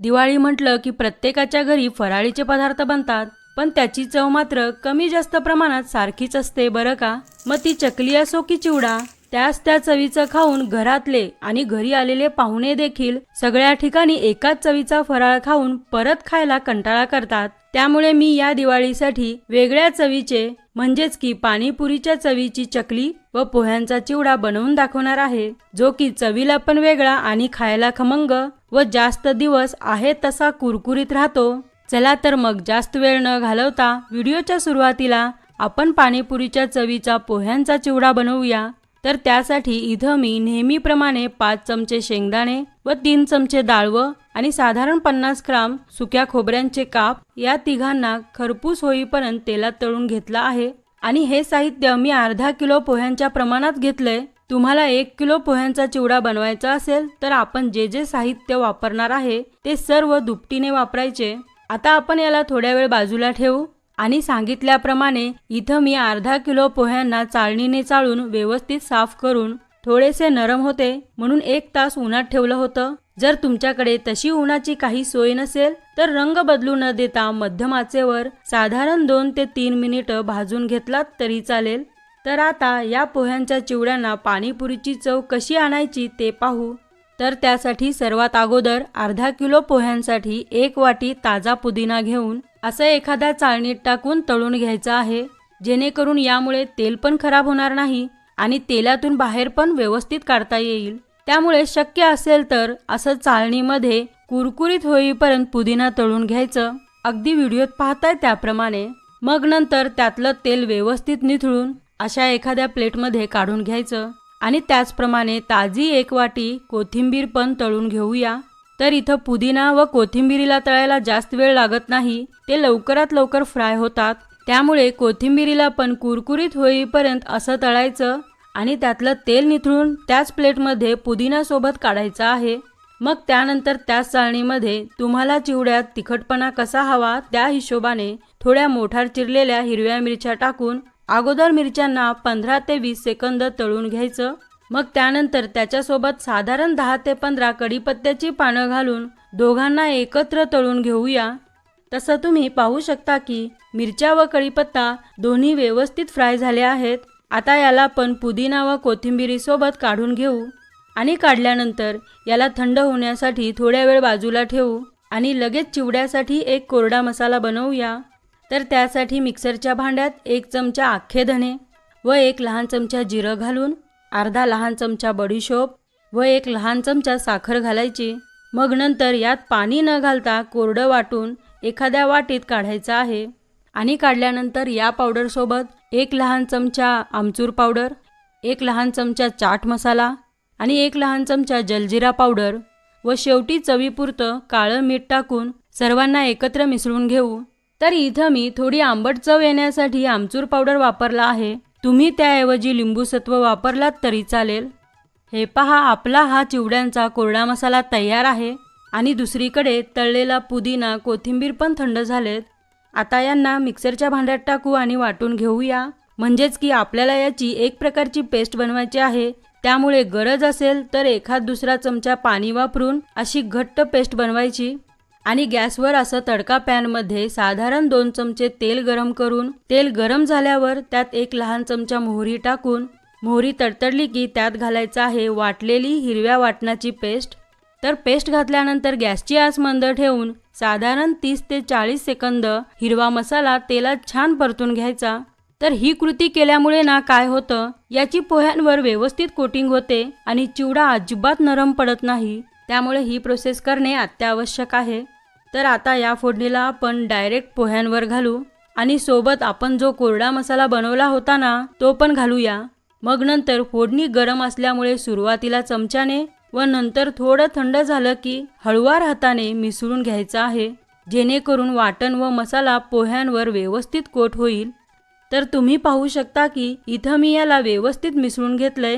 दिवाळी म्हटलं की प्रत्येकाच्या घरी फराळीचे पदार्थ बनतात पण त्याची चव मात्र कमी जास्त प्रमाणात सारखीच असते बरं का? मग ती चकली असो की चिवडा त्याच त्या चवीचं खाऊन घरातले आणि घरी आलेले पाहुणे देखील सगळ्या ठिकाणी एकाच चवीचा फराळ खाऊन परत खायला कंटाळा करतात. त्यामुळे मी या दिवाळीसाठी वेगळ्या चवीचे म्हणजेच की पाणीपुरीच्या चवीची चकली व पोह्यांचा चिवडा बनवून दाखवणार आहे. जो की चवीला पण वेगळा आणि खायला खमंग व जास्त दिवस आहे तसा कुरकुरीत राहतो. चला तर मग जास्त वेळ न घालवता व्हिडिओच्या सुरुवातीला आपण पाणीपुरीच्या चवीचा पोह्यांचा चिवडा बनवूया. तर त्यासाठी इथं मी नेहमीप्रमाणे पाच चमचे शेंगदाणे व तीन चमचे डाळवं आणि साधारण पन्नास ग्राम सुक्या खोबऱ्यांचे काप या तिघांना खरपूस होईपर्यंत तेलात तळून घेतलं आहे. आणि हे साहित्य मी अर्धा किलो पोह्यांच्या प्रमाणात घेतलंय. तुम्हाला एक किलो पोह्यांचा चिवडा बनवायचा असेल तर आपण जे जे साहित्य वापरणार आहे ते सर्व दुपटीने वापरायचे. आता आपण याला थोड्या वेळ बाजूला ठेवू. आणि सांगितल्याप्रमाणे इथं मी अर्धा किलो पोह्यांना चाळणीने चाळून व्यवस्थित साफ करून थोडेसे नरम होते म्हणून एक तास उन्हात ठेवलं होतं. जर तुमच्याकडे तशी उन्हाची काही सोय नसेल तर रंग बदलू न देता मध्यम आचेवर साधारण दोन ते तीन मिनिटं भाजून घेतलात तरी चालेल. तर आता या पोह्यांच्या चिवड्यांना पाणीपुरीची चव कशी आणायची ते पाहू. तर त्यासाठी सर्वात अगोदर अर्धा किलो पोह्यांसाठी एक वाटी ताजा पुदिना घेऊन असं एखाद्या चाळणीत टाकून तळून घ्यायचं आहे. जेणेकरून यामुळे तेल पण खराब होणार नाही. आणि तेलातून बाहेर पण व्यवस्थित काढता येईल. त्यामुळे शक्य असेल तर असं चाळणीमध्ये कुरकुरीत होईपर्यंत पुदिना तळून घ्यायचं. अगदी व्हिडिओत पाहताय त्याप्रमाणे. मग नंतर त्यातलं तेल व्यवस्थित निथळून अशा एखाद्या प्लेटमध्ये काढून घ्यायचं. आणि त्याचप्रमाणे ताजी एक वाटी कोथिंबीर पण तळून घेऊया. तर इथं पुदिना व कोथिंबीरीला तळायला जास्त वेळ लागत नाही. ते लवकरात लवकर फ्राय होतात. त्यामुळे कोथिंबीरीला पण कुरकुरीत होईपर्यंत असं तळायचं. आणि त्यातलं तेल निथळून त्याच प्लेटमध्ये पुदिनासोबत काढायचं आहे. मग त्यानंतर त्याच चाळणीमध्ये तुम्हाला चिवड्यात तिखटपणा कसा हवा त्या हिशोबाने थोड्या मोठार चिरलेल्या हिरव्या मिरच्या टाकून अगोदर मिरच्यांना पंधरा ते वीस सेकंद तळून घ्यायचं. मग त्यानंतर त्याच्यासोबत साधारण दहा ते पंधरा कडीपत्त्याची पानं घालून दोघांना एकत्र तळून घेऊया. तसं तुम्ही पाहू शकता की मिरच्या व कढीपत्ता दोन्ही व्यवस्थित फ्राय झाले आहेत. आता याला आपण पुदिना व कोथिंबिरीसोबत काढून घेऊ आणि काढल्यानंतर याला थंड होण्यासाठी थोड्या वेळ बाजूला ठेवू आणि लगेच चिवड्यासाठी एक कोरडा मसाला बनवूया. तर त्यासाठी मिक्सरच्या भांड्यात एक चमचा आखे धणे व एक लहान चमचा जिरं घालून अर्धा लहान चमचा बडीशोप व एक लहान चमचा साखर घालायची. मग नंतर यात पाणी न घालता कोरडं वाटून एखाद्या वाटीत काढायचं आहे. आणि काढल्यानंतर या पावडरसोबत एक लहान चमचा आमचूर पावडर एक लहान चमचा चाट मसाला आणि एक लहान चमचा जलजिरा पावडर व शेवटी चवीपुरतं काळं मीठ टाकून सर्वांना एकत्र मिसळून घेऊ. तर इथं मी थोडी आंबट चव येण्यासाठी आमचूर पावडर वापरला आहे. तुम्ही त्याऐवजी लिंबूसत्व वापरलात तरी चालेल. हे पहा आपला हा चिवड्यांचा कोरडा मसाला तयार आहे. आणि दुसरीकडे तळलेला पुदिना कोथिंबीर पण थंड झालेत. आता यांना मिक्सरच्या भांड्यात टाकू आणि वाटून घेऊया. म्हणजेच की आपल्याला याची एक प्रकारची पेस्ट बनवायची आहे. त्यामुळे गरज असेल तर एखाद दुसरा चमचा पाणी वापरून अशी घट्ट पेस्ट बनवायची. आणि गॅसवर असं तडका पॅनमध्ये साधारण दोन चमचे तेल गरम करून तेल गरम झाल्यावर त्यात एक लहान चमचा मोहरी टाकून मोहरी तडतडली की त्यात घालायचं आहे वाटलेली हिरव्या वाटणाची पेस्ट. तर पेस्ट घातल्यानंतर गॅसची आस मंद ठेवून साधारण तीस ते चाळीस सेकंद हिरवा मसाला तेलात छान परतून घ्यायचा. तर ही कृती केल्यामुळे ना काय होतं? याची पोह्यांवर व्यवस्थित कोटिंग होते आणि चिवडा अजिबात नरम पडत नाही. त्यामुळे ही प्रोसेस करणे अत्यावश्यक आहे. तर आता या फोडणीला आपण डायरेक्ट पोह्यांवर घालू आणि सोबत आपण जो कोरडा मसाला बनवला होता ना तो पण घालूया. मग नंतर फोडणी गरम असल्यामुळे सुरुवातीला चमच्याने व नंतर थोडं थंड झालं की हळुवार हाताने मिसळून घ्यायचं आहे. जेणेकरून वाटण व मसाला पोह्यांवर व्यवस्थित कोट होईल. तर तुम्ही पाहू शकता की इथं मी याला व्यवस्थित मिसळून घेतलंय.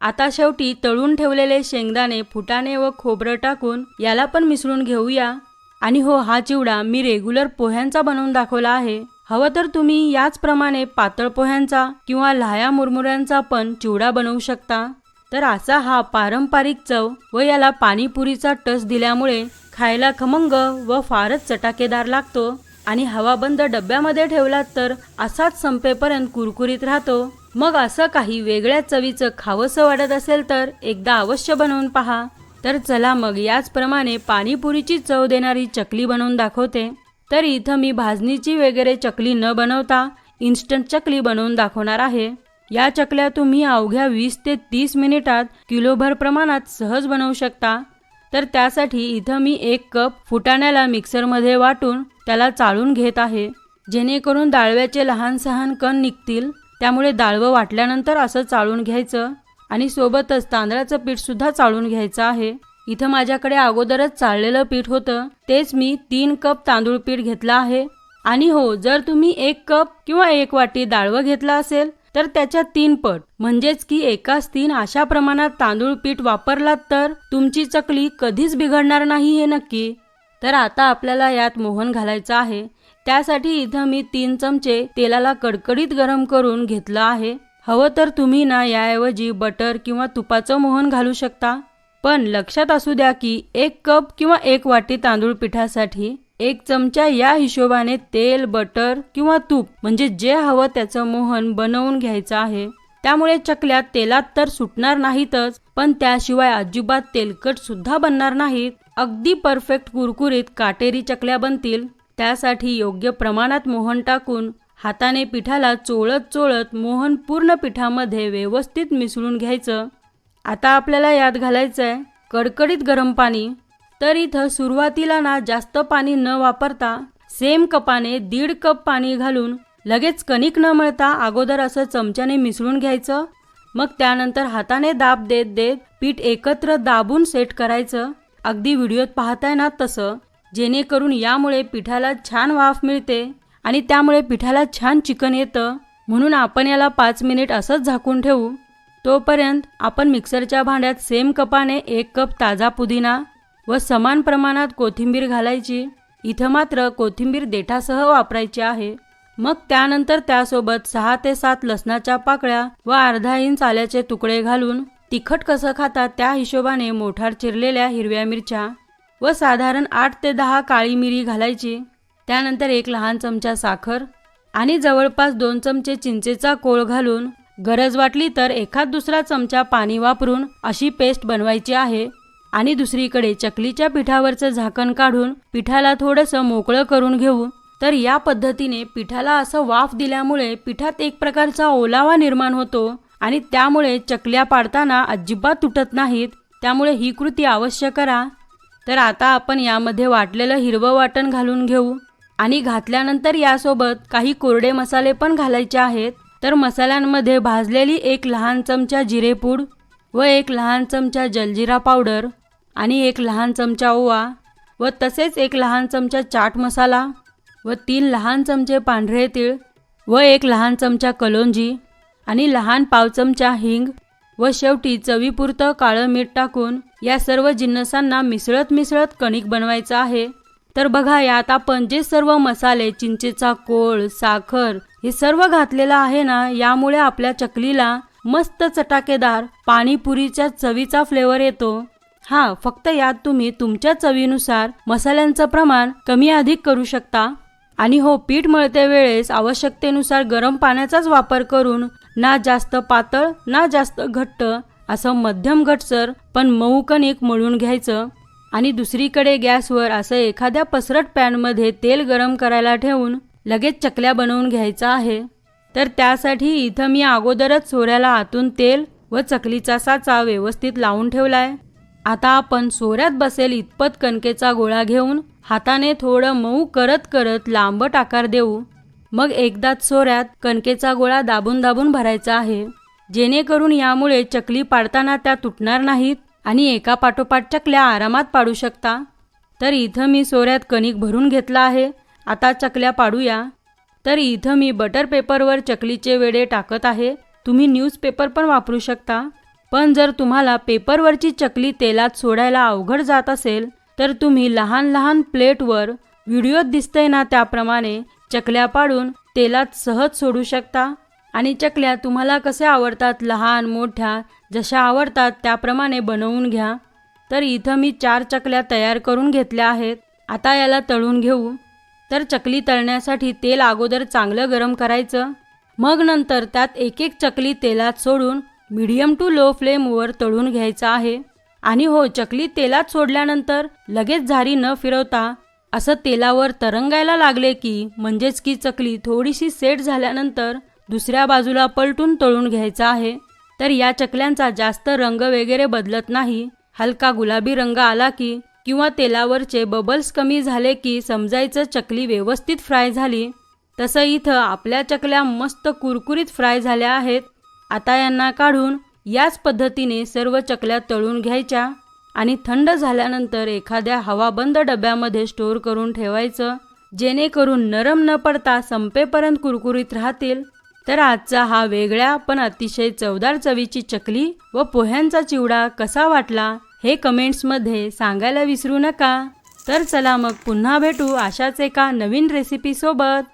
आता शेवटी तळून ठेवलेले शेंगदाणे फुटाणे व खोबरं टाकून याला पण मिसळून घेऊया. आणि हो हा चिवडा मी रेग्युलर पोह्यांचा बनवून दाखवला आहे. हवं तर तुम्ही याचप्रमाणे पातळ पोह्यांचा किंवा लाह्या मुरमुऱ्यांचा पण चिवडा बनवू शकता. तर असा हा पारंपरिक चव व याला पाणीपुरीचा टच दिल्यामुळे खायला खमंग व फारच चटाकेदार लागतो. आणि हवाबंद डब्यामध्ये ठेवलात तर असाच संपेपर्यंत कुरकुरीत राहतो. मग असं काही वेगळ्या चवीचं खावंसं वाटत असेल तर एकदा अवश्य बनवून पहा. तर चला मग याचप्रमाणे पाणीपुरीची चव देणारी चकली बनवून दाखवते. तर इथं मी भाजणीची वगैरे चकली न बनवता इन्स्टंट चकली बनवून दाखवणार आहे. या चकल्या तुम्ही अवघ्या वीस ते तीस मिनिटात किलोभर प्रमाणात सहज बनवू शकता. तर त्यासाठी इथं मी एक कप फुटाण्याला मिक्सरमध्ये वाटून त्याला चाळून घेत आहे. जेणेकरून डाळव्याचे लहान सहान कण निघतील. त्यामुळे डाळवं वाटल्यानंतर असं चाळून घ्यायचं. आणि सोबतच तांदळाचं पीठसुद्धा चाळून घ्यायचं आहे. इथं माझ्याकडे अगोदरच चाळलेलं पीठ होतं. तेच मी तीन कप तांदूळ पीठ घेतलं आहे. आणि हो जर तुम्ही एक कप किंवा एक वाटी डाळवं घेतलं असेल तर त्याच्या तीन पट. म्हणजेच की एकाच तीन अशा प्रमाणात तांदूळ पीठ वापरलात तर तुमची चकली कधीच बिघडणार नाही हे नक्की. तर आता आपल्याला यात मोहन घालायचं आहे. त्यासाठी इथं मी तीन चमचे तेलाला कडकडीत गरम करून घेतलं आहे. हवं तर तुम्ही ना याऐवजी बटर किंवा तुपाचं मोहन घालू शकता. पण लक्षात असू द्या की एक कप किंवा एक वाटी तांदूळ पिठासाठी एक चमचा या हिशोबाने तेल बटर किंवा तूप म्हणजे जे हवं त्याचं मोहन बनवून घ्यायचं आहे. त्यामुळे चकल्या तेलात तर सुटणार नाहीतच पण त्याशिवाय अजिबात तेलकट सुद्धा बनणार नाहीत. अगदी परफेक्ट कुरकुरीत काटेरी चकल्या बनतील. त्यासाठी योग्य प्रमाणात मोहन टाकून हाताने पिठाला चोळत चोळत मोहन पूर्ण पिठामध्ये व्यवस्थित मिसळून घ्यायचं. आता आपल्याला यात घालायचं आहे कडकडीत गरम पाणी. तर इथं सुरुवातीला ना जास्त पाणी न वापरता सेम कपाने दीड कप पाणी घालून लगेच कणिक न मळता अगोदर असं चमच्याने मिसळून घ्यायचं. मग त्यानंतर हाताने दाब देत देत पीठ एकत्र दाबून सेट करायचं. अगदी व्हिडिओत पाहताय ना तसं. जेणेकरून यामुळे पिठाला छान वाफ मिळते आणि त्यामुळे पिठाला छान चिकन येतं. म्हणून आपण याला पाच मिनिट असंच झाकून ठेवू. तोपर्यंत आपण मिक्सरच्या भांड्यात सेम कपाने एक कप ताजा पुदिना व समान प्रमाणात कोथिंबीर घालायची. इथं मात्र कोथिंबीर देठासह वापरायची आहे. मग त्यानंतर त्यासोबत सहा ते सात लसणाच्या पाकळ्या व अर्धा इंच आल्याचे तुकडे घालून तिखट कसं खातात त्या हिशोबाने मोठार चिरलेल्या हिरव्या मिरच्या व साधारण आठ ते दहा काळी मिरी घालायची. त्यानंतर एक लहान चमचा साखर आणि जवळपास दोन चमचे चिंचेचा कोळ घालून गरज वाटली तर एखाद दुसरा चमचा पाणी वापरून अशी पेस्ट बनवायची आहे. आणि दुसरीकडे चकलीच्या पिठावरचं झाकण काढून पिठाला थोडंसं मोकळं करून घेऊ तर या पद्धतीने पिठाला असं वाफ दिल्यामुळे पिठात एक प्रकारचा ओलावा निर्माण होतो आणि त्यामुळे चकल्या पाडताना अजिबात तुटत नाहीत. त्यामुळे ही कृती अवश्य करा. तर आता आपण यामध्ये वाटलेलं हिरवं वाटण घालून घेऊ. आणि घातल्यानंतर यासोबत काही कोरडे मसाले पण घालायचे आहेत. तर मसाल्यांमध्ये भाजलेली एक लहान चमचा जिरेपूड व एक लहान चमचा जलजिरा पावडर आणि एक लहान चमचा ओवा व तसेच एक लहान चमचा चाट मसाला व तीन लहान चमचे पांढरे तीळ व एक लहान चमचा कलोंजी आणि लहान पाव चमचा हिंग व शेवटी चवीपुरतं काळं मीठ टाकून या सर्व जिन्नसांना मिसळत मिसळत कणिक बनवायचं आहे. तर बघा यात आपण जे सर्व मसाले चिंचेचा कोळ साखर हे सर्व घातलेलं आहे ना यामुळे आपल्या चकलीला मस्त चटाकेदार पाणीपुरीच्या चवीचा फ्लेवर येतो. हा फक्त यात तुम्ही तुमच्या चवीनुसार मसाल्यांचं प्रमाण कमी अधिक करू शकता. आणि हो पीठ मळते वेळेस आवश्यकतेनुसार गरम पाण्याचाच वापर करून ना जास्त पातळ ना जास्त घट्ट असं मध्यम घटसर पण मऊ कणिक मळून घ्यायचं. आणि दुसरीकडे गॅसवर असं एखाद्या पसरट पॅनमध्ये तेल गरम करायला ठेवून लगेच चकल्या बनवून घ्यायचा आहे. तर त्यासाठी इथं मी अगोदरच सोऱ्याला आतून तेल व चकलीचा साचा व्यवस्थित लावून ठेवलाय. आता आपण सोऱ्यात बसेल इतपत कणकेचा गोळा घेऊन हाताने थोडं मऊ करत करत लांबट आकार देऊ. मग एकदाच सोऱ्यात कणकेचा गोळा दाबून दाबून भरायचा आहे. जेणेकरून यामुळे चकली पाडताना त्या तुटणार नाहीत आणि एका पाठोपाठ चकल्या आरामात पाडू शकता. तर इथं मी सोऱ्यात कणिक भरून घेतला आहे. आता चकल्या पाडूया. तर इथं मी बटर पेपरवर चकलीचे वेडे टाकत आहे. तुम्ही न्यूजपेपर पण वापरू शकता. पण जर तुम्हाला पेपरवरची चकली तेलात सोडायला अवघड जात असेल तर तुम्ही लहान लहान प्लेटवर व्हिडिओत दिसतंय ना त्याप्रमाणे चकल्या पाडून तेलात सहज सोडू शकता. आणि चकल्या तुम्हाला कशा आवडतात लहान मोठ्या जशा आवडतात त्याप्रमाणे बनवून घ्या. तर इथं मी चार चकल्या तयार करून घेतल्या आहेत. आता याला तळून घेऊ. तर चकली तळण्यासाठी तेल अगोदर चांगलं गरम करायचं. मग नंतर त्यात एक एक चकली तेलात सोडून मीडियम टू लो फ्लेमवर तळून घ्यायचं आहे. आणि हो चकली तेलात सोडल्यानंतर लगेच झारी न फिरवता असं तेलावर तरंगायला लागले की म्हणजेच की चकली थोडीशी सेट झाल्यानंतर दुसऱ्या बाजूला पलटून तळून घ्यायचा आहे. तर या चकल्यांचा जास्त रंग वगैरे बदलत नाही. हलका गुलाबी रंग आला की किंवा तेलावरचे बबल्स कमी झाले की समजायचं चकली व्यवस्थित फ्राय झाली. तसं इथं आपल्या चकल्या मस्त कुरकुरीत फ्राय झाल्या आहेत. आता यांना काढून याच पद्धतीने सर्व चकल्या तळून घ्यायच्या आणि थंड झाल्यानंतर एखाद्या हवाबंद डब्यामध्ये स्टोअर करून ठेवायचं जेणेकरून नरम न पडता संपेपर्यंत कुरकुरीत राहतील. तर आजचा हा वेगळ्या पण अतिशय चवदार चवीची चकली व पोह्यांचा चिवडा कसा वाटला हे कमेंट्समध्ये सांगायला विसरू नका. तर चला मग पुन्हा भेटू अशाच एका नवीन रेसिपीसोबत